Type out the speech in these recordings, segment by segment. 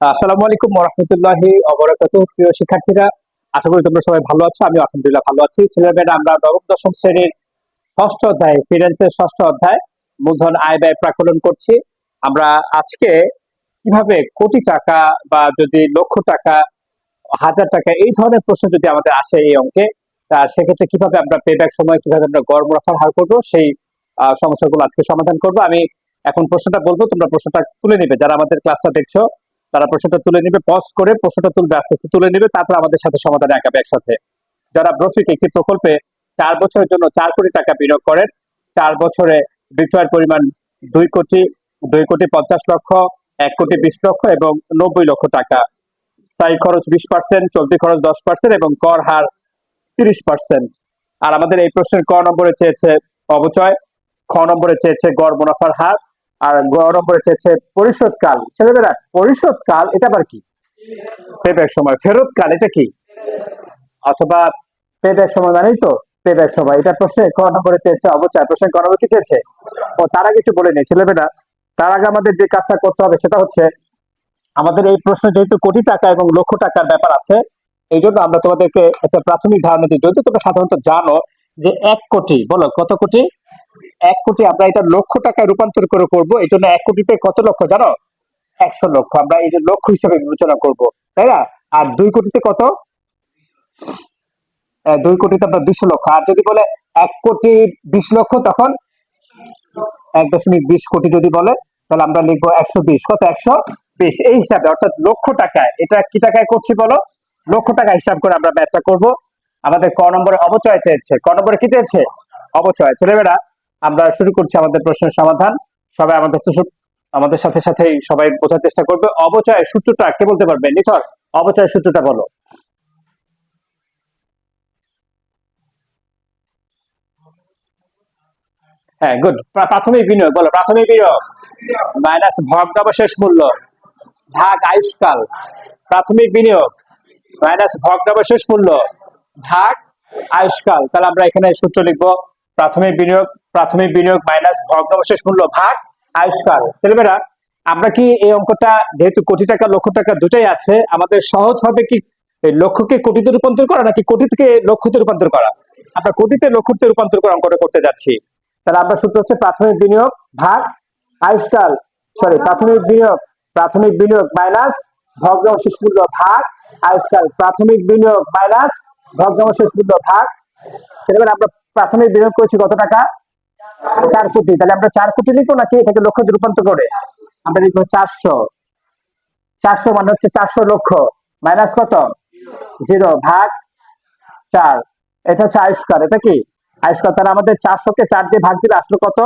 আসসালামু আলাইকুম রহমতুল্লাহি অবরাকাত প্রিয় শিক্ষার্থীরা, আশা করি তোমরা সবাই ভালো আছো আমি আলহামদুলিল্লাহ ভালো আছি। ছেলেমেয়েরা আমরা নবম দশম শ্রেণির ষষ্ঠ অধ্যায় ফিনান্সের ষষ্ঠ অধ্যায়, মূলধন আয় ব্যয় প্রাকলন করছি। আমরা আজকে কীভাবে কোটি টাকা বা যদি লক্ষ টাকা, হাজার টাকা, এই ধরনের প্রশ্ন যদি আমাদের আসে এই অঙ্কে, তা সেক্ষেত্রে কীভাবে আমরা পেব্যাক সময়, কীভাবে আমরা গড় মুনাফার হার করব, সেই সমস্যাগুলো আজকে সমাধান করব। আমি এখন প্রশ্নটা বলব, তোমরা প্রশ্নটা তুলে নিবে। যারা আমাদের ক্লাসটা দেখছ তারা প্রশ্নটা তুলে নিবে পজ করে প্রশ্নটা তুলবে, আস্তে আস্তে তুলে নিবে, তারপর আমাদের সাথে সমাধানে আঁকাবে একসাথে। যারা ব্রফিক একটি প্রকল্পে চার বছরের জন্য চার কোটি টাকা বিনিয়োগ করেন, চার বছরে বিক্রয়ের পরিমাণ দুই কোটি দুই কোটি পঞ্চাশ লক্ষ, এক কোটি বিশ লক্ষ এবং নব্বই লক্ষ টাকা। স্থায়ী খরচ বিশ পার্সেন্ট চলতি খরচ দশ পার্সেন্ট এবং কর হার তিরিশ পার্সেন্ট আর আমাদের এই প্রশ্নের ক নম্বরে চেয়েছে অবচয়, খ নম্বরে চেয়েছে গড় মুনাফার হার আর গ নম্বরে চেয়েছে পরিশোধকাল। ছেলেমেয়েরা, পরিশোধকাল, এটা আবার কি? পেব্যাক সময়। ফেরত কাল এটা কি? অথবা পেব্যাক সময় মানেই তো পেব্যাক সময়। এটা প্রশ্নে ক নম্বরে চেয়েছে অবচয় প্রশ্নে ক নম্বরে কি চেয়েছে? ও, তার একটু বলে নেই। ছেলেমেয়েরা, তার আগে আমাদের যে কাজটা করতে হবে সেটা হচ্ছে, আমাদের এই প্রশ্ন যেহেতু কোটি টাকা এবং লক্ষ টাকার ব্যাপার আছে, এই জন্য আমরা তোমাদেরকে একটা প্রাথমিক ধারণা দিই। যদি তোমরা সাধারণত জানো যে এক কোটি, বলো কত কোটি? এক কোটি আমরা এটা লক্ষ টাকায় রূপান্তর করে করব। এই জন্য এক কোটিতে কত লক্ষ জানো? একশো লক্ষ। আমরা এই যে লক্ষ হিসেবে বিবেচনা করব, তাই না? আর দুই কোটিতে কত? দুই কোটিতে আমরা দুশো লক্ষ। আর যদি বলে এক কোটি বিশ লক্ষ, তখন এক দশমিক বিশ কোটি যদি বলে, তাহলে আমরা লিখব একশো বিশ। কত? একশো বিশ। এই হিসাবে, অর্থাৎ লক্ষ টাকায় এটা কি টাকায় করছি বলো? লক্ষ টাকা হিসাব করে আমরা ম্যাথটা করব। আমাদের ক নম্বরে অবচয় চেয়েছে। ক নম্বরে কি চেয়েছে? অবচয়। ছেলেমেয়েরা আমরা শুরু করছি আমাদের প্রশ্নের সমাধান। সবাই আমাদের আমাদের সাথে সাথে সবাই বোঝার চেষ্টা করবে। অবচয় সূত্রটা কে বলতে পারবে? নিথর, অবচয় সূত্রটা বলো। হ্যাঁ গুড প্রাথমিক বিনিয়োগ, বলো, প্রাথমিক বিনিয়োগ। মাইনাস ভগ্নাবশেষ মূল্য, ভাগ আয়ুষ্কাল। প্রাথমিক বিনিয়োগ, মাইনাস ভগ্নাবশেষ মূল্য, ভাগ আয়ুষ্কাল। তাহলে আমরা এখানে সূত্র লিখব প্রাথমিক বিনিয়োগ প্রাথমিক বিনিয়োগ মাইনাস ভগ্নাবশেষ মূল্য ভাগ আয়ুষ্কাল ছেলেমেয়েরা, আমরা কি এই অঙ্কটা, যেহেতু কোটি টাকা, লক্ষ টাকা দুটাই আছে, আমাদের সহজ হবে কি লক্ষ্যকে কোটিতে রূপান্তর করা, নাকি কোটি থেকে লক্ষতে রূপান্তর করা? আমরা কোটিতে লক্ষতে রূপান্তর করে অঙ্কটা করতে যাচ্ছি। তাহলে আমরা সূত্র হচ্ছে প্রাথমিক বিনিয়োগ, ভাগ আয়ুষ্কাল সরি প্রাথমিক বিনিয়োগ প্রাথমিক বিনিয়োগ মাইনাস ভগ্নাবশেষ মূল্য ভাগ আয়ুষ্কাল প্রাথমিক বিনিয়োগ মাইনাস ভগ্নাবশেষ মূল্য ভাগ। ছেলেবেলা আমরা প্রাথমিক বিনিয়োগ করেছি কত টাকা? চার কোটি। তাহলে আমরা চার কোটি লিখব নাকি এটাকে লক্ষ্যে রূপান্তর করে? আমরা লিখব চারশো। চারশো মানে হচ্ছে চারশো লক্ষ। মাইনাস কত? জিরো ভাগ চার। এটা হচ্ছে আয়ুষ্কার এটা কি? আয়ুষ্কার তাহলে আমাদের চারশোকে চার দিয়ে ভাগ দিলে আসলো কত?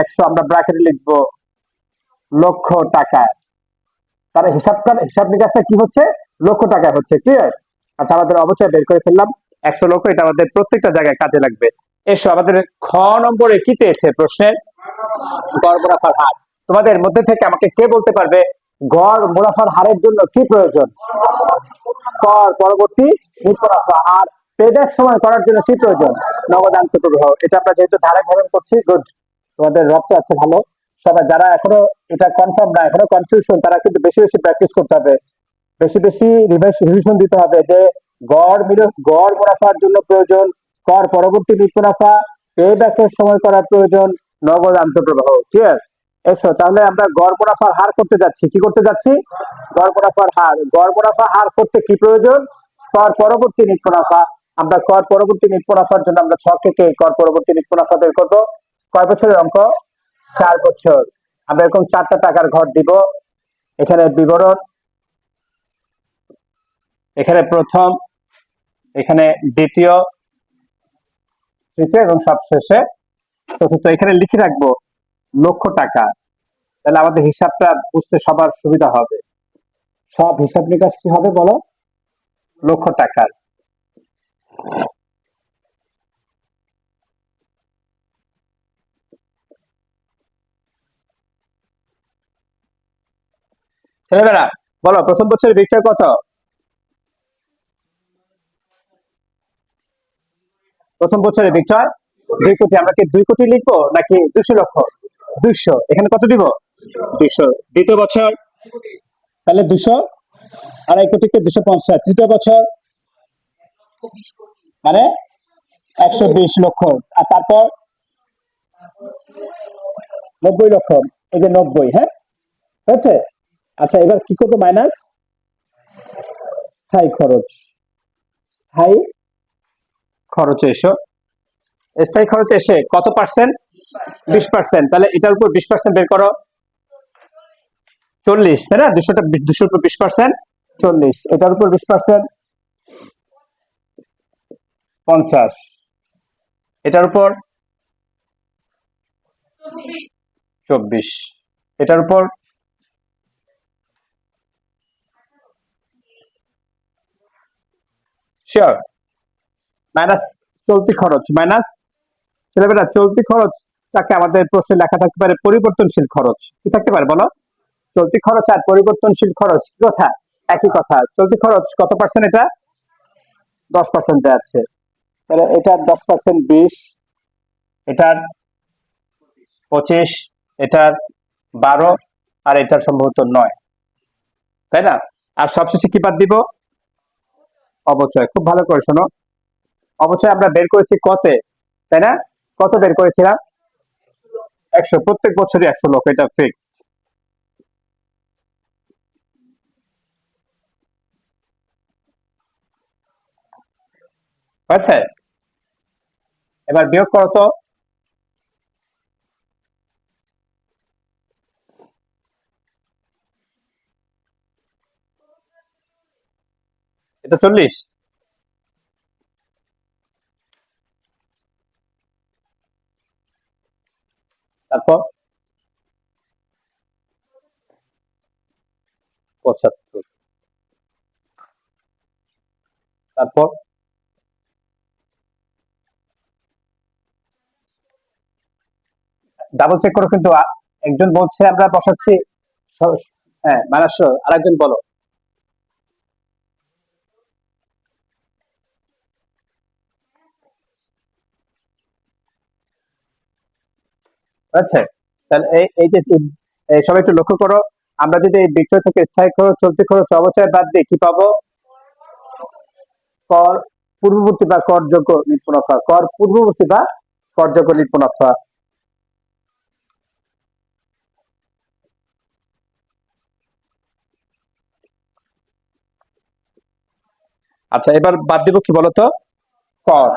একশো। আমরা ব্র্যাকেটে লিখব লক্ষ টাকা। তার হিসাব হিসাব নিকাশটা কি হচ্ছে? লক্ষ টাকা হচ্ছে। ক্লিয়ার আচ্ছা আমাদের অবচয় বের করে ফেললাম। একশো লক্ষ, এটা আমাদের প্রত্যেকটা জায়গায় কাজে লাগবে। এসো, আমাদের খ নম্বরে কি চেয়েছে প্রশ্নের? গড় মুনাফার হার। তোমাদের মধ্যে থেকে আমাকে কে বলতে পারবে গড় মুনাফার হারের জন্য কি প্রয়োজন? কর, পরবর্তী মুনাফা আর পেব্যাক সময় করার জন্য কি প্রয়োজন? নগদান্ত প্রবাহ এটা আমরা যেহেতু ধারাবাহিক করছি গুড তোমাদের রপ্ত আছে ভালো। সবাই যারা এখনও এটা কনফার্ম না, এখনও কনফিউশন তারা কিন্তু বেশি বেশি প্র্যাকটিস করতে হবে। বেশি বেশি রিভিশন দিতে হবে যে গড় গড় মুনাফার জন্য প্রয়োজন, কর পরবর্তী নিট মুনাফা পে ব্যাকের সময় করার প্রয়োজন, নগদ আন্তঃপ্রবাহ ক্লিয়ার এসো, তাহলে আমরা গড় মুনাফার হার করতে যাচ্ছি, কি করতে যাচ্ছি? গড় মুনাফার হার, গড় মুনাফা হার করতে কি প্রয়োজন? কর পরবর্তী নিট মুনাফা, আমরা কর পরবর্তী নিট মুনাফার জন্য আমরা ছক থেকে কর পরবর্তী নিট মুনাফা বের করব। কয় বছরের অঙ্ক? চার বছর। আমরা এরকম চারটা টাকার ঘর দিব। এখানে বিবরণ, এখানে প্রথম এখানে দ্বিতীয়, তৃতীয় এবং সবশেষে চতুর্থ। এখানে লিখে রাখব লক্ষ টাকা। তাহলে আমাদের হিসাবটা বুঝতে সবার সুবিধা হবে। সব হিসাব নিকাশ কি হবে বলো? লক্ষ টাকার ছেলেমেয়েরা বলো, প্রথম বছরের বিক্রয় কত? প্রথম বছরে বিক্রয়, দুই কোটি, আমরা কি দুই কোটি লিখব নাকি দুশো লক্ষ? দুইশো এখানে কত দিব? দুইশো দ্বিতীয় বছর, তাহলে দুশো। আড়াই কোটিকে দুশো পঞ্চাশ। তৃতীয় বছর মানে একশো বিশ লক্ষ। আর তারপর নব্বই লক্ষ। এই যে নব্বই হ্যাঁ? হয়েছে? আচ্ছা এবার কি করব? মাইনাস স্থায়ী খরচ। স্থায়ী খরচ এসো। স্থায়ী খরচ এসে কত পার্সেন্ট বিশ পার্সেন্ট তাহলে এটার উপর বিশ পার্সেন্ট বের করো। চল্লিশ, তাই না? দুশোটা দুশোর উপর বিশ পার্সেন্ট চল্লিশ। এটার উপর বিশ পার্সেন্ট পঞ্চাশ। এটার উপর চব্বিশ। এটার উপর শিওর মাইনাস চলতি খরচ, মাইনাস ছেলেমেয়েরা চলতি খরচ তাকে আমাদের প্রশ্নে লেখা থাকতে পারে পরিবর্তনশীল খরচ। কি থাকতে পারে বলো? চলতি খরচ আর পরিবর্তনশীল খরচ কি কথা? একই কথা। চলতি খরচ কত পার্সেন্ট এটা? দশ পার্সেন্টে আছে। তাহলে এটার দশ পার্সেন্ট বিশ, এটার পঁচিশ, এটার বারো, আর এটার সম্ভবত নয়। তাই না? আর সবশেষে কি বাদ দিব? অবচয়। খুব ভালো করে শোনো। অবচয় আমরা বের করেছি কতে, তাই না? কত বের করেছিলাম? একশো, প্রত্যেক বছরই একশো লোক, এটা ফিক্সড হয়েছে? এবার বিয়োগ করো তো। এটা চল্লিশ। তারপর? পঁচাত্তর। তারপর? ডাবল চেক করো কিন্তু একজন বলছে, আমরা বসাচ্ছি হ্যাঁ মানাস আরেকজন বলো। আচ্ছা তাহলে এই এই যে সবাই একটু লক্ষ্য করো, আমরা যদি এই বিক্রয় থেকে স্থায়ী খরচ, চলতি খরচ, অবচয় বাদ দিই কি পাবো? কর পূর্ববর্তী বা করযোগ্য নিট মুনাফা কর পূর্ববর্তী বা করযোগ্য নিট মুনাফা আচ্ছা এবার বাদ দিব কি বলতো? কর।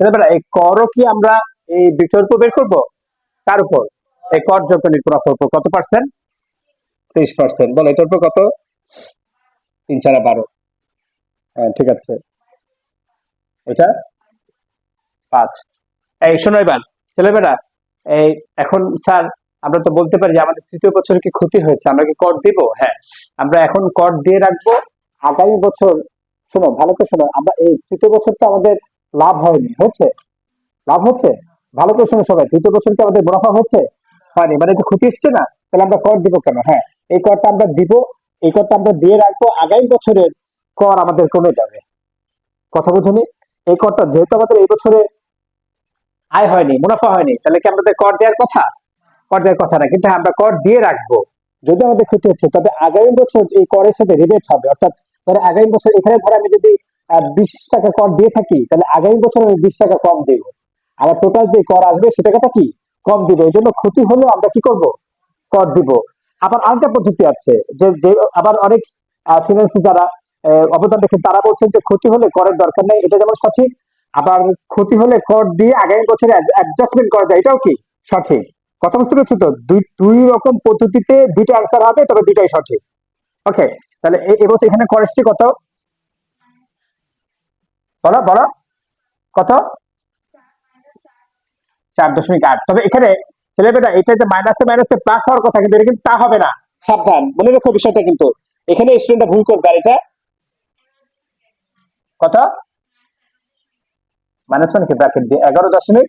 ছেলেবেলা এই করও কি আমরা এই উপর বের করব? কার উপর? এই নিট মুনাফার উপর। কত পার্সেন্ট তেইশ পার্সেন্ট বলো, এটার উপর কত? তিন চারা বারো। হ্যাঁ ঠিক আছে। এটা? পাঁচ। এই, শোনো এবার ছেলেমেয়েরা এই, এখন স্যার, আমরা তো বলতে পারি যে আমাদের তৃতীয় বছরে কি ক্ষতি হয়েছে? আমরা কি কর দিব? হ্যাঁ। আমরা এখন কর দিয়ে রাখব। আগামী বছর, শোনো, ভালো করে শোনো, আমরা এই তৃতীয় বছর তো আমাদের লাভ হয়নি। হচ্ছে লাভ হচ্ছে? ভালো করে শোনো সবাই। তৃতীয় বছর কি আমাদের মুনাফা হচ্ছে? হয়নি মানে যে ক্ষতি এসছে না তাহলে আমরা কর দিব কেন? হ্যাঁ এই করটা আমরা দিব এই করটা আমরা দিয়ে রাখব আগামী বছরের কর আমাদের কমে যাবে। কথা বুঝুনি? এই করটা যেহেতু আমাদের এই বছরে আয় হয়নি মুনাফা হয়নি তাহলে কি আমাদের কর দেওয়ার কথা? কর দেওয়ার কথা না কিন্তু হ্যাঁ, আমরা কর দিয়ে রাখব। যদি আমাদের ক্ষতি হচ্ছে তবে আগামী বছর এই করের সাথে রিবেট হবে। অর্থাৎ ধরো আগামী বছর এখানে ধরো আমি যদি বিশ টাকা কর দিয়ে থাকি তাহলে আগামী বছর আমি বিশ টাকা কম দেব। আবার টোটাল যে কর আসবে সে টাকাটা কি? কম দিব, এই জন্য ক্ষতি হলে আমরা কি করব? কর দিব। আবার আরেকটা পদ্ধতি আছে, যে যে আবার অনেক ফিনান্স যারা অবদান রেখে তারা বলছেন যে ক্ষতি হলে করের দরকার নেই, এটা যেমন সঠিক, আবার ক্ষতি হলে কর দিয়ে আগামী বছরে অ্যাডজাস্টমেন্ট করা যায়, এটাও কি? সঠিক। কথা বুঝতে পেরেছ তো? দুই দুই রকম পদ্ধতিতে দুইটা অ্যান্সার হবে, তবে দুইটাই সঠিক। ওকে তাহলে এবছর এখানে কর এসছে কত? বলো বলো। কত? চার দশমিক আট। তবে এখানে ছেলেমেয়েরা এটা যে মাইনাসে মাইনাসে প্লাস হওয়ার কথা কিন্তু এটা কিন্তু তা হবে না। সাবধান, মনে রেখো বিষয়টা কিন্তু। এখানে স্টুডেন্টটা ভুল করবে, আর এটা কত? মাইনাস মানে কি? ব্র্যাকেট দিয়ে এগারো দশমিক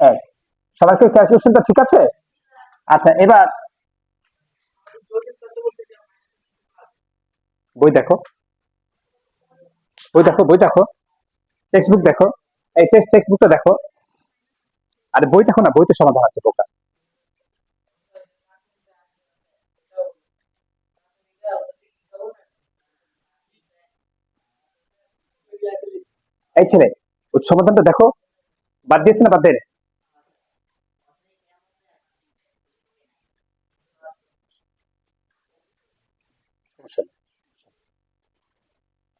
এক। সবার কি ক্যালকুলেশনটা ঠিক আছে? আচ্ছা এবার বই দেখো। বই দেখো বই দেখো। টেক্সট বুক দেখো। এই টেক্সট টেক্সট বুকটা দেখো। আর দেখো না, বইতে সমাধান আছে, বোকা। এই ছেলে সমাধানটা দেখো। বাদ দিয়েছে না বাদ দেয়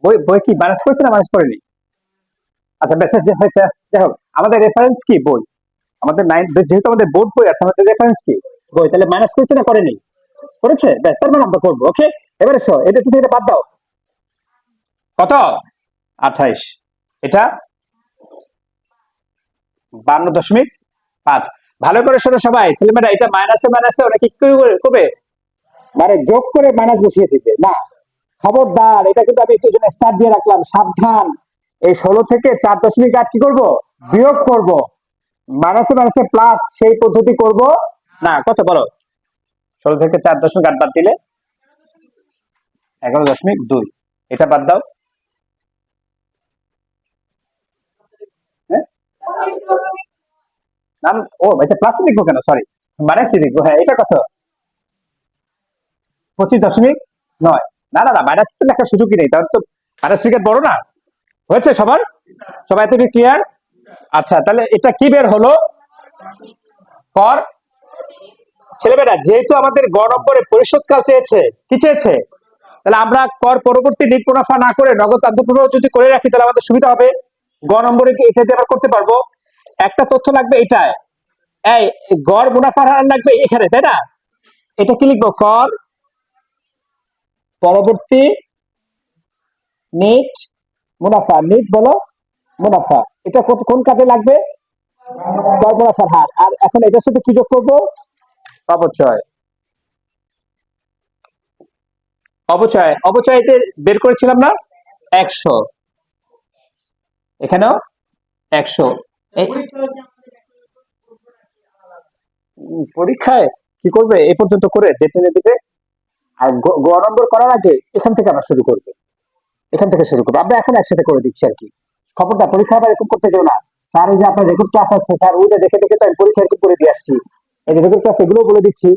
বই বই কি মানাস করেছে না মানাস করেনি? আচ্ছা মেসেজ হয়েছে দেখো আমাদের রেফারেন্স কি বই? আমাদের নাইন যেহেতু আমাদের বোর্ড বই আছে আমাদের রেফারেন্স কি? বই তাহলে মাইনাস করেছে না করেনি? করেছে? ব্যাস তার মানে আমরা করব ওকে এবারে শো এটা তুমি এটা বাদ দাও। কত? আঠাইশ। এটা বান্ন দশমিক পাঁচ। ভালো করে শোনো সবাই ছেলেমেয়েরা এটা মাইনাসে মাইনাসে ওরা কি করে- করবে? মানে যোগ করে মাইনাস বসিয়ে দিবে। না খবরদার এটা কিন্তু আমি একটু জন্য স্টার দিয়ে রাখলাম সাবধান। এই ষোলো থেকে চার দশমিক আট কি করব? বিয়োগ করব। মাইনাসে মাইনাসে প্লাস সেই পদ্ধতি করব। না কত বলো। ষোলো থেকে চার দশমিক আট বাদ দিলে? এগারো দশমিক দুই। এটা বাদ দাও। হ্যাঁ? না ও, এটা প্লাস লিখব কেন? সরি মাইনাসই লিখব হ্যাঁ এটা কত পঁচিশ দশমিক নয়। না না না মাইনাস তো লেখার সুযোগই নেই। তাহলে তো মাইনাস বড় না? হয়েছে সবার? সবাই তুমি ক্লিয়ার আচ্ছা তাহলে এটা কি বের হলো? কর। ছেলেমেয়েরা, যেহেতু আমাদের গ নম্বরে পরিশোধকাল চেয়েছে, কি চেয়েছে? তাহলে আমরা কর পরবর্তী নিট মুনাফা না করে নগদ আন্তঃপ্রবাহ যদি করে রাখি, তাহলে আমাদের সুবিধা হবে। গ নম্বরে এটা দিয়ে আমরা করতে পারব? একটা তথ্য লাগবে এটায়। এই, গড় মুনাফার হার লাগবে এখানে, তাই না? এটা কি লিখব? কর পরবর্তী নিট মুনাফা, নিট বলো মুনাফা এটা কোন কাজে লাগবে? কর মুনাফার হার। আর এখন এটার সাথে কি যোগ করব? অবচয় অবচয় অবচয়তে বের করেছিলাম না? একশো। এখানেও একশো। পরীক্ষায় কি করবে? এ পর্যন্ত করে যে টেনে দিবে, আর গ- গ নম্বর করার আগে এখান থেকে আমরা শুরু করবে। এখান থেকে শুরু করব। আমরা এখন একসাথে করে দিচ্ছি আর কি। খবরটা পরীক্ষা আবার এরকম করতে যাও না। স্যার, এই যে আপনার রেকর্ড ক্লাস আছে, স্যার ওইটা দেখে দেখে তো আমি পরীক্ষা এরকম করে দিয়ে আসছি। এই রেকর্ড ক্লাস এগুলো বলে দিচ্ছি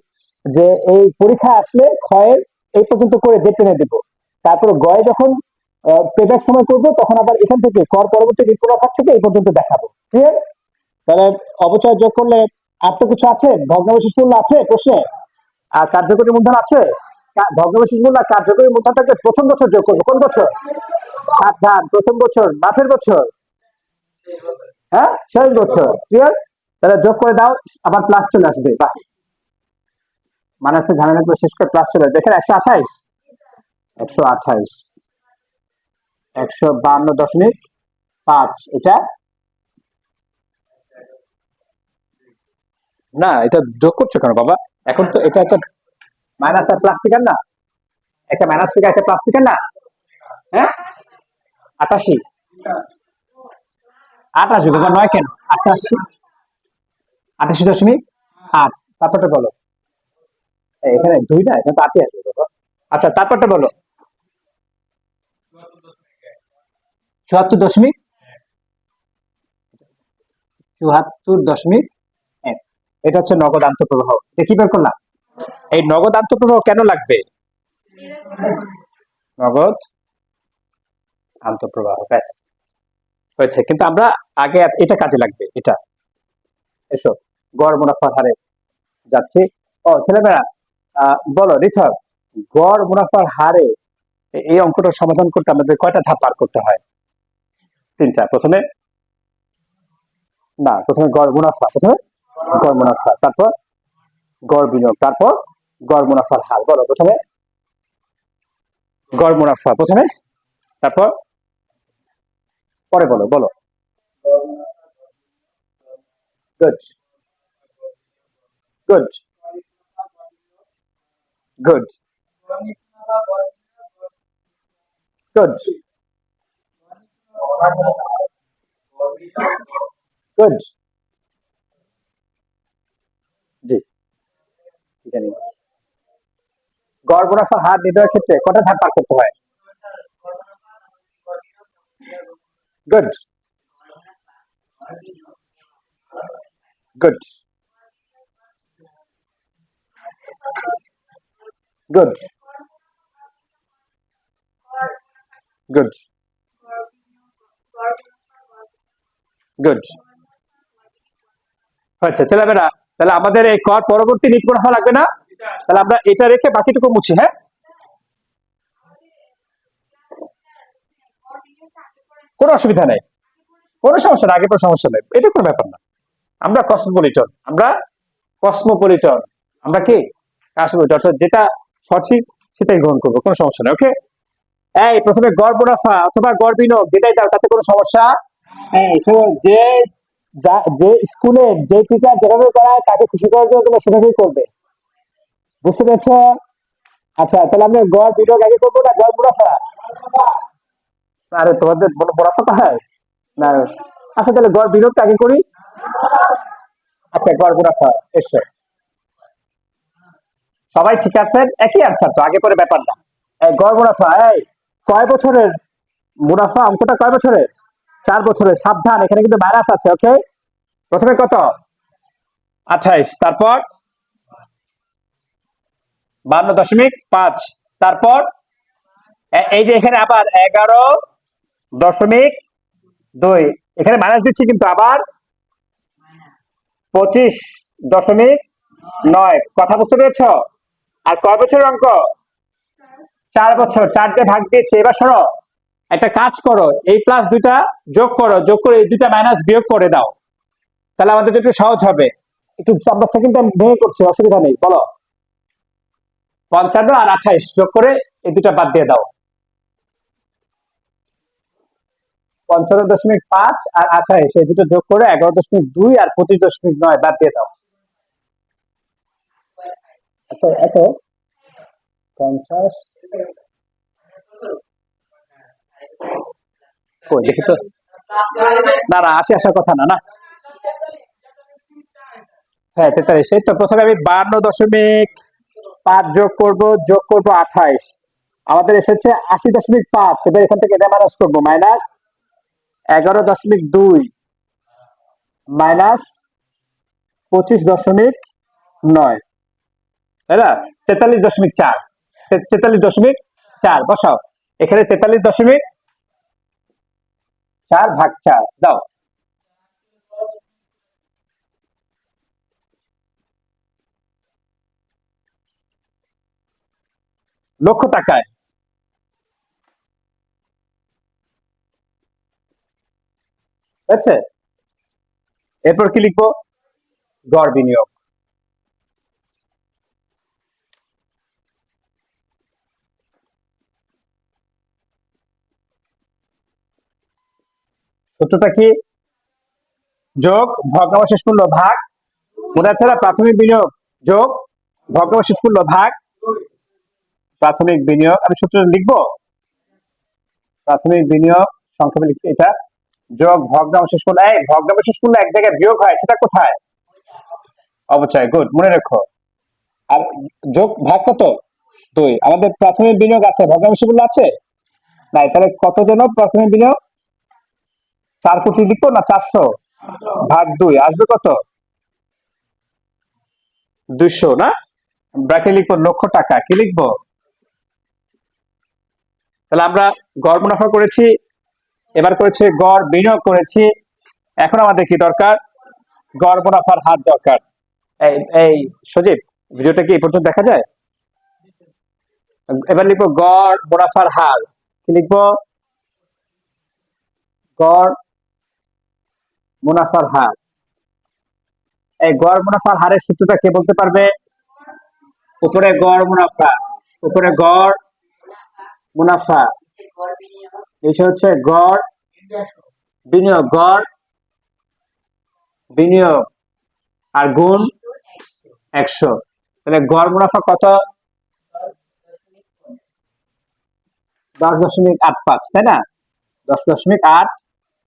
যে, এই পরীক্ষা আসলে ক্ষয়ের এই পর্যন্ত করে যে টেনে দিব। তারপরে গয়ে যখন পেব্যাক সময় করব, তখন আবার এখান থেকে কর পরবর্তী রিপোর্টার থেকে এই পর্যন্ত দেখাবো। ক্লিয়ার তাহলে অবচয় যোগ করলে আর তো কিছু আছে? ভগ্নাবশেষ মূল্য আছে প্রশ্নে? আর কার্যকরী মূলধন আছে? ভগ্নাবশেষ মূল্য কার্যকরী মূলধনটাকে প্রথম বছর যোগ করব। কোন বছর? সাবধান প্রথম বছর মাঝের বছর? হ্যাঁ শেষ বছর। ক্লিয়ার তাহলে যোগ করে দাও আবার প্লাস চলে আসবে বাহ মানাসের ঝামেলা গুলো শেষ করে প্লাস চলে দেখেন একশো আঠাইশ? একশো আঠাইশ। একশো বান্ন দশমিক পাঁচ এটা? না এটা যোগ করছ কেন বাবা? এখন তো এটা একটা মাইনাস আর প্লাস ফিগার না? একটা মাইনাস ফিগার একটা প্লাস ফিগার না? হ্যাঁ? আটাশি। আটাশি বাবা নয় কেন? আটাশি। আটাশি দশমিক আট। তারপরটা বলো। এখানে দুইটা তো আটই আসবে আচ্ছা তারপরটা বলো। চুয়াত্তর দশমিক চুয়াত্তর দশমিক এক। এটা হচ্ছে নগদ আন্তঃপ্রবাহ। এটা কি বের করলাম? এই নগদ আন্তঃপ্রবাহ কেন লাগবে? নগদ আন্তঃপ্রবাহ, ব্যাস। হয়েছে। কিন্তু আমরা আগে এটা কাজে লাগবে, এটা। এসো, গড় মুনাফার হারে যাচ্ছি। ও, ছেলেমেয়েরা বলো রিথর গড় মুনাফার হারে এই অঙ্কটা সমাধান করতে আমাদের কয়টা ধাপ পার করতে হয়? তিনটা। প্রথমে? না, প্রথমে গড় মুনাফা, প্রথমে গড় মুনাফা, তারপর গড় বিনিয়োগ, তারপর গড় মুনাফার হার। বলো, প্রথমে গড় মুনাফা, প্রথমে, তারপর পরে বলো বলো। Good good good good good জি। গড় মুনাফার হার ক্ষেত্রে কটা ধাপ পার করতে হয়? Good good good good good আচ্ছা ছেলেমেয়েরা তাহলে আমাদের এই কর পরবর্তী নিট মুনাফা লাগবে না। তাহলে আমরা এটা রেখে বাকিটুকু মুছি হ্যাঁ? কোনো অসুবিধা নেই। কোনো সমস্যা আগে কোনো সমস্যা নেই। এটা কোনো ব্যাপার না। আমরা কসমোপলিটন আমরা কসমোপলিটন আমরা কি? কসমোপলিটন অর্থাৎ যেটা সঠিক সেটাই গ্রহণ করব, কোনো সমস্যা নেই ওকে এই, প্রথমে গড় মুনাফা অথবা গড় বিনিয়োগ, যেটাই দাও তাতে কোনো সমস্যা যে যা- স্কুলে যে টিচার যেভাবে করায় তাকে খুশি করার জন্য তোমরা সেভাবেই করবে। বুঝতে পেরেছ? আচ্ছা তাহলে আমরা গড় বিনিয়োগ আগে করব না গড় মুনাফা? আরে, তোমাদের বড় মুনাফাটা হয় না। আচ্ছা তাহলে গড় বিনিয়োগটা আগে করি? আচ্ছা গড় মুনাফা এসো সবাই ঠিক আছেন? একই আনসার তো, আগে পরে ব্যাপার না। গড় মুনাফা, এই কয় বছরের মুনাফা? অঙ্কটা কয় বছরের? চার বছরের, সাবধান, এখানে কিন্তু ভাইরাস আছে ওকে প্রথমে কত? আঠাইশ, তারপর? বান্ন দশমিক পাঁচ, তারপর? এই যে এখানে আবার এগারো দশমিক দুই। এখানে মাইনাস দিচ্ছি কিন্তু আবার পঁচিশ দশমিক নয়। কথা বুঝতে পেরেছ? আর কয় বছরের অঙ্ক? চার বছর। চারটে ভাগ দিয়েছে। এবার সরো একটা কাজ করো, এই প্লাস দুইটা যোগ করো। যোগ করে এই দুইটা মাইনাস বিয়োগ করে দাও। তাহলে আমাদের একটু সহজ হবে। একটু আমরা সেকেন্ড টাইম ভেঙে করছি অসুবিধা নেই। বলো। পঞ্চান্ন আর আঠাইশ যোগ করে এই দুটা বাদ দিয়ে দাও। পঞ্চান্ন দশমিক পাঁচ আর আঠাইশ এই দুটো যোগ করে এগারো দশমিক দুই আর পঁচিশ দশমিক নয় বাদ দিয়ে দাও। এত এত? পঞ্চাশ? না না আসে আসার কথা না না। হ্যাঁ তেতাল্লিশ। এই তো প্রথমে আমি বান্ন দশমিক পাঁচ যোগ করব যোগ করব আঠাইশ। আমাদের এসেছে আশি দশমিক পাঁচ, এবার এখান থেকে এটা মাইনাস করব মাইনাস এগারো দশমিক দুই মাইনাস পঁচিশ দশমিক নয়। তাই না? তেতাল্লিশ দশমিক চার। তেতাল্লিশ দশমিক চার। বসাও। এখানে তেতাল্লিশ দশমিক চার ভাগ চার। দাও। লক্ষ টাকায় আছে এরপর কি লিখব? গড় বিনিয়োগ। সূত্রটা কি? যোগ, ভগ্নাবশেষ মূল্য ভাগ। আছে না? প্রাথমিক বিনিয়োগ, যোগ, ভগ্নাবশেষ মূল্য ভাগ। প্রাথমিক বিনিয়োগ, আমি সূত্রটা লিখব? প্রাথমিক বিনিয়োগ, সংক্ষেপে লিখছি এটা। যোগ ভগ্নাবশেষ মূল্য এই ভগ্নাবশেষ মূল্য এক জায়গায় বিয়োগ হয়, সেটা কোথায়? অবশ্যই গুড মনে রেখো। আর যোগ ভাগ কত? দুই। আমাদের প্রাথমিক বিনিয়োগ আছে ভগ্নাবশেষ মূল্য আছে? নাই, তাহলে কত জন প্রাথমিক বিনিয়োগ? চার কোটি লিখব না চারশো? ভাগ দুই, আসবে কত? দুইশো, না? ব্র্যাকে লিখব লক্ষ টাকা, কি লিখব? তাহলে আমরা গড় মুনাফা করেছি এবার করেছে গড়, বিনিয়োগ করেছি। এখন আমাদের কি দরকার? গড় মুনাফার হার দরকার। এই সজীব, ভিডিওটা কি এই পর্যন্ত দেখা যায়? এবার লিখব গড় মুনাফার হার। কি লিখব? গড় মুনাফার হার। এই গড় মুনাফার হারের সূত্রটা কে বলতে পারবে? উপরে গড় মুনাফা, উপরে গড় মুনাফা। নিচে হচ্ছে গড়, বিনিয়োগ গড়, বিনিয়োগ আর গুণ একশো। তাহলে গড় মুনাফা কত? দশ দশমিক আট পাঁচ, তাই না? দশ দশমিক আট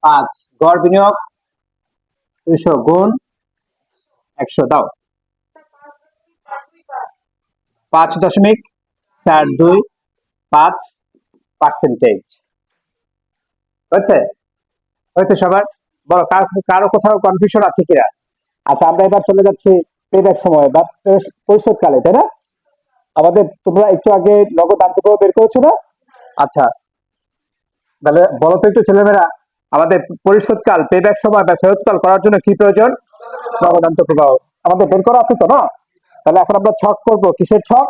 পাঁচ। গড়, বিনিয়োগ দুইশো, গুণ একশো। দাও। পাঁচ দশমিক চার দুই পাঁচ পার্সেন্টেজ হয়েছে? হয়েছে সবার? বলো, কার কোথাও কনফিউশন আছে কিনা? আচ্ছা আমরা এবার চলে যাচ্ছি পেব্যাক সময় বা পরিশোধ কালে তাই না? আমাদের তোমরা একটু আগে নগদ আন্তর্ক বের করেছ না? আচ্ছা তাহলে বলো তো একটু ছেলেমেয়েরা, আমাদের পরিশোধকাল পেব্যাক সময় বা ফেরতকাল করার জন্য কি প্রয়োজন? নগদান্ত প্রবাহ আমাদের বের করা আছে তো, না? তাহলে এখন আমরা ছক করব। কিসের ছক?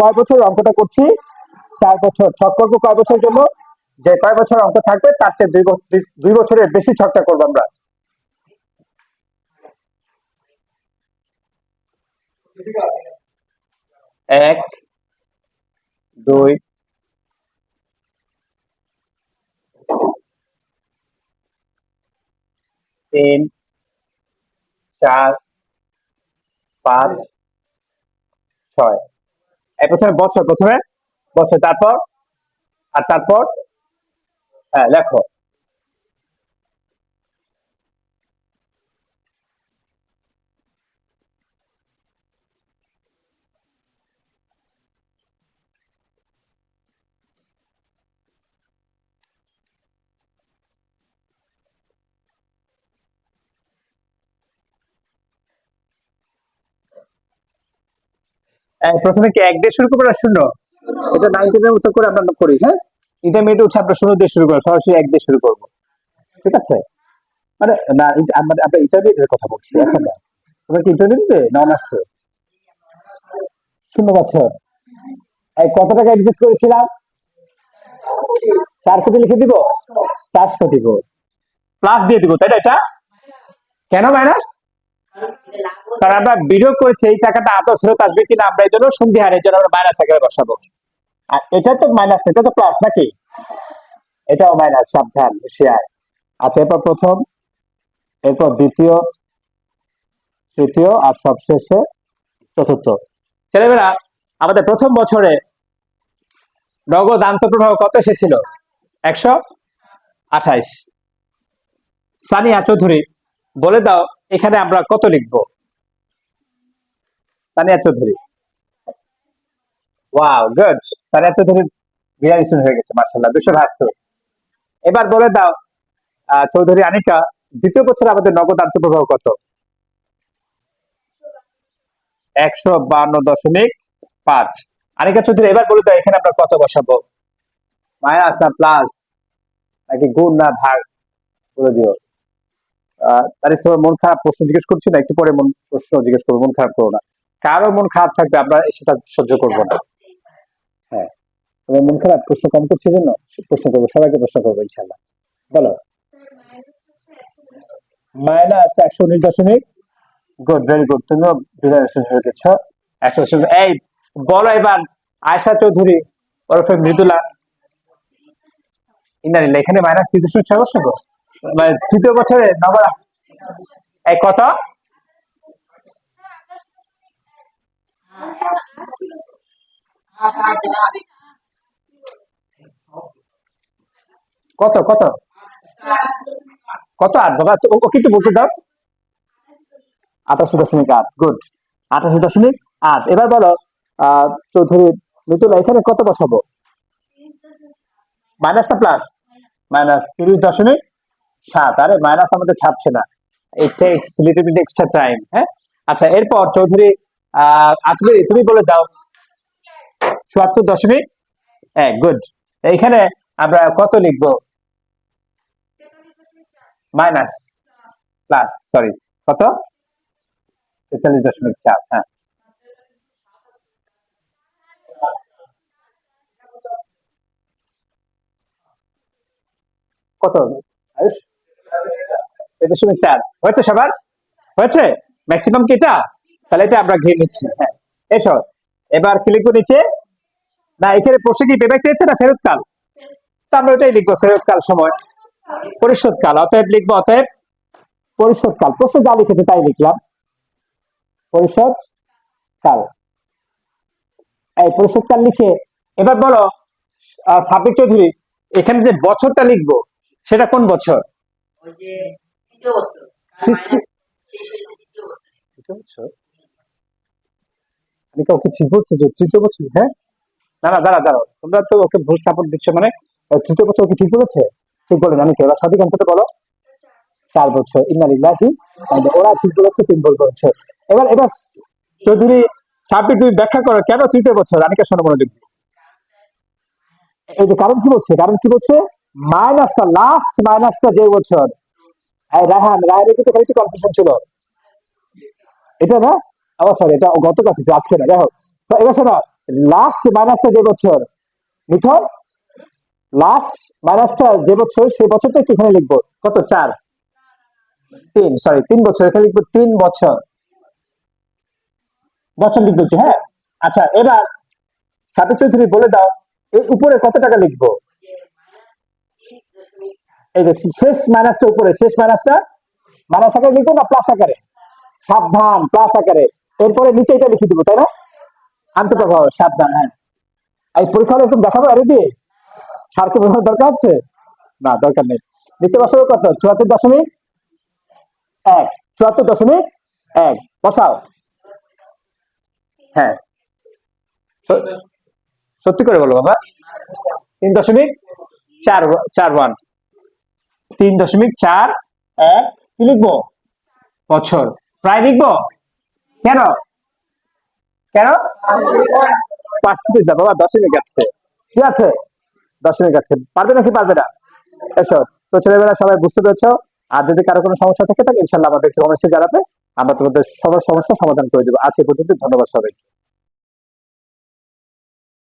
কয় বছর অঙ্কটা করছি? চার বছর। ছক করব কয় বছর জন্য? যে কয় বছর অঙ্ক থাকবে, তার চেয়ে দুই দুই বছরের বেশি ছকটা করব আমরা। এক, দুই, তিন, চার, পাঁচ, ছয়। এই প্রথমে বছর প্রথমে, বছর, তারপর, আর তারপর হ্যাঁ লেখো। প্রথমে কি এক দিয়ে শুরু করব শূন্য? এটা নাইনটিনের মতো করে আমরা করি হ্যাঁ? ইন্টারমিডিয়েট উঠে আমরা শূন্য দিয়ে শুরু করব সরাসরি এক দিয়ে শুরু করব। ঠিক আছে? মানে না ইন্ট- আমরা ইন্টারমিডিয়েটের কথা বলছি, এখন না। তোমরা কি ইন্টারমিডিয়েটে না অনার্সে শূন্য বছর। এই, কত টাকা ইনভেস্ট করেছিলাম? চার কোটি লিখে দিব? চারশো দিব। প্লাস দিয়ে দিব, তাই না এটা? কেন মাইনাস কারণ আমরা বিনিয়োগ করেছি, এই টাকাটা আদৌ ফেরত আসবে কিনা আমরা এই জন্য সন্ধি হারের জন্য আমরা মাইনাস আকারে বসাবো। আর এটা তো মাইনাস এটা তো প্লাস নাকি? এটাও মাইনাস সাবধান হুশিয়ার আচ্ছা এরপর প্রথম, এরপর দ্বিতীয়, তৃতীয়, আর সবশেষে চতুর্থ। ছেলেমেয়েরা, আমাদের প্রথম বছরে নগদ আন্তঃপ্রবাহ কত এসেছিল? একশো আঠাইশ। সানিয়া চৌধুরী, বলে দাও, এখানে আমরা কত লিখব? সানিয়া চৌধুরী। ওয়াও গুড সানিয়া চৌধুরী হয়ে গেছে মার্শাল্লাহ দুশো বাহাত্তর। এবার বলে দাও চৌধুরী আনিকা, দ্বিতীয় বছর আমাদের নগদ আন্তঃপ্রবাহ কত? একশো বান্ন দশমিক পাঁচ। আনিকা চৌধুরী, এবার বলে দাও, এখানে আমরা কত বসাবো? মাইনাস না প্লাস? নাকি গুণ না ভাগ? বলে দিও। তারিফ তোমার মন খারাপ প্রশ্ন জিজ্ঞেস করছি না, একটু পরে মন প্রশ্ন জিজ্ঞেস করব, মন খারাপ করো না। কারও মন খারাপ থাকবে, আমরা সেটা সহ্য করব না। তোমার মন খারাপ? প্রশ্ন কম করছে জন্য প্রশ্ন করব, সবাইকে প্রশ্ন করব ইনশাল্লাহ বলো। মাইনাস একশো উনিশ দশমিক। গুড ভেরি গুড তুমিও হয়ে গেছো একশো এই, বলো এবার। আয়সা চৌধুরী, ওরফে মৃদুলা। ইন্দানিল্লা এখানে মাইনাস তিন দশমিক ছয় বছর মানে তৃতীয় বছরে নবরা এই কত? কত কত? কত আট? বাবা তো ও কিন্তু বলতে দাও। আঠাশি দশমিক আট গুড আঠাশি দশমিক আট। এবার বলো চৌধুরী, মিতুলা, এখানে কত বসাবো? মাইনাস না প্লাস মাইনাস তিরিশ দশমিক সাত। আরে মাইনাস আমাদের ছাপছে না। এক্সট্রা টাইম হ্যাঁ? আচ্ছা এরপর চৌধুরী, আহ, আজকে তুমি বলে দাও, চুয়াত্তর দশমিক এক গুড এইখানে আমরা কত লিখব? মাইনাস প্লাস সরি কত? তেতাল্লিশ দশমিক চার হ্যাঁ। কত? দশমিক চার। হয়েছে সবার? হয়েছে? ম্যাক্সিমাম কি এটা? তাহলে এটা আমরা ঘিরে নিচ্ছি হ্যাঁ। এসো, এবার কি লিখব নিচে? না, এখানে প্রশ্ন কি পেমেন্ট চেয়েছে না ফেরত কাল? তা আমরা ওটাই লিখব, ফেরত কাল সময়। পরিশোধ কাল অতএব লিখব অতএব পরিশোধ কাল প্রশ্ন যা লিখেছে তাই লিখলাম। পরিশোধ কাল এই পরিশোধ কাল লিখে এবার বলো সাবির চৌধুরী এখানে যে বছরটা লিখব সেটা কোন বছর? আমি কাউকে ঠিক বলছি যে তৃতীয় বছর হ্যাঁ? না না দাঁড়া দাঁড়াও। তোমরা তো ওকে ভুল সাপোর্ট দিচ্ছ মানে তৃতীয় বছর ওকে ঠিক বলেছে? ঠিক বলেন আমি এবার সঠিক অ্যান্সারটা বলো। চার বছর ইন্নালিল্লাহি ওরা ঠিক বলেছে তুমি ভুল বলছো এবার এবার চৌধুরী, সাব্বির, তুমি ব্যাখ্যা করো, কেন তৃতীয় বছর? আনিকা শোনো মনোযোগ। এই যে কারণ কি বলছে? কারণ কি বলছে? মাইনাসটা লাস্ট মাইনাসটা যে বছর। রাহান রাহানের কিন্তু একটু কনফিউশন ছিল। এটা না? ও সরি এটা গত কাছে আজকে না। যাই এবার শোনো লাস্ট মাইনাসটা যে বছর, মিঠন? লাস্ট মাইনাসটা যে বছর, সেই বছরটা এখানে লিখব? কত? চার। তিন সরি তিন বছর। এখানে লিখব তিন বছর। বছর লিখব হ্যাঁ? আচ্ছা এবার সাথে চৌধুরী বলে দাও এর উপরে কত টাকা লিখব? মাইনাস এই যে শেষ মাইনাসটা উপরে, শেষ মাইনাসটা মাইনাস আকারে লিখব না প্লাস আকারে? সাবধান প্লাস আকারে। এরপরে নিচে এটা লিখে দিব, তাই না? আনতে পারব, সাবধান হ্যাঁ। এই পরীক্ষা একটু দেখাবো, আরে দিয়ে সারকে বোঝানোর দরকার আছে? না দরকার নেই। নিচে বসাবো কত? চুয়াত্তর দশমিক এক। চুয়াত্তর দশমিক এক। বসাও। হ্যাঁ। সত্যি করে বলো বাবা। তিন দশমিক চার চার ওয়ান। তিন দশমিক চার এক। কি লিখব? বছর। প্রায় লিখব? কেন? কেন? পাঁচ। বাবা দশমিক আছে। ঠিক আছে? দশমিক আছে পারবে নাকি পারবে না? এসো, তো ছেলেবেলা সবাই বুঝতে পেরেছ? আর যদি কারও কোনো সমস্যা থাকে থাকে ইনশাল্লাহ আমাদেরকে কমেন্টসে জানাবে। আমরা তোমাদের সবার সমস্যা সমাধান করে দেবো। আজকে পর্যন্ত ধন্যবাদ সবাইকে।